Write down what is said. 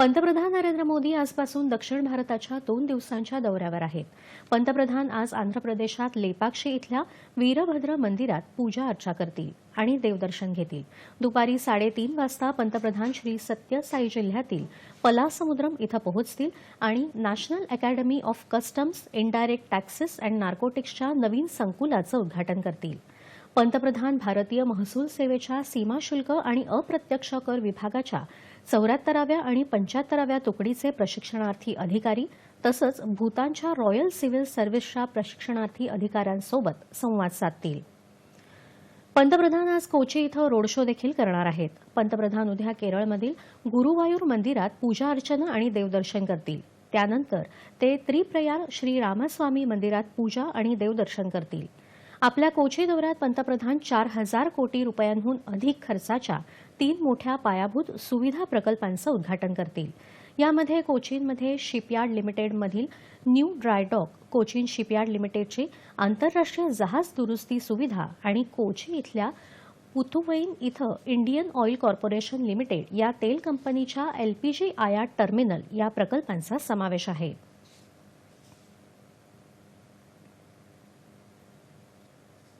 पंतप्रधान नरेंद्र मोदी आजपासून दक्षिण भारताच्या दोन दिवसांच्या दौऱ्यावर आहेत. पंतप्रधान आज आंध्र प्रदेशात लेपाक्षी इथल्या वीरभद्र मंदिरात पूजा अर्चा करतील आणि देवदर्शन घेतील. दुपारी साडेतीन वाजता पंतप्रधान श्री सत्यसाई जिल्ह्यातील पलासमुद्रम इथं पोहोचतील आणि National Academy of Customs Indirect Taxes and नार्कोटिक्सच्या नवीन संकुलाचं उद्घाटन करतील. पंतप्रधान भारतीय महसूल सेवेच्या सीमाशुल्क आणि अप्रत्यक्ष कर विभागाच्या चौऱ्याहत्तराव्या आणि पंच्याहत्तराव्या तुकडीचे प्रशिक्षणार्थी अधिकारी तसंच भूतानच्या रॉयल सिव्हिल सर्व्हिसच्या प्रशिक्षणार्थी अधिकाऱ्यांसोबत संवाद साधतील. पंतप्रधान आज कोची इथं रोड शो देखील करणार आहेत. पंतप्रधान उद्या केरळमधील गुरुवायूर मंदिरात पूजा अर्चना आणि देवदर्शन करतील. त्यानंतर ते त्रिप्रयार श्री रामास्वामी मंदिरात पूजा आणि देवदर्शन करतील. आपल्या कोची दौऱ्यात पंतप्रधान चार हजार कोटी रुपयांहून अधिक खर्चाच्या तीन मोठ्या पायाभूत सुविधा प्रकल्पांचं उद्घाटन करतील. यामध्ये कोचीनमध्ये shipyard लिमिटेडमधील new dry dock Cochin shipyard लिमिटेडची आंतरराष्ट्रीय जहाज दुरुस्ती सुविधा आणि कोची इथल्या पुथुवैन इथं इंडियन ऑइल कॉर्पोरेशन लिमिटेड या तेल कंपनीच्या एलपीजी आयात टर्मिनल या प्रकल्पांचा समावेश आहे.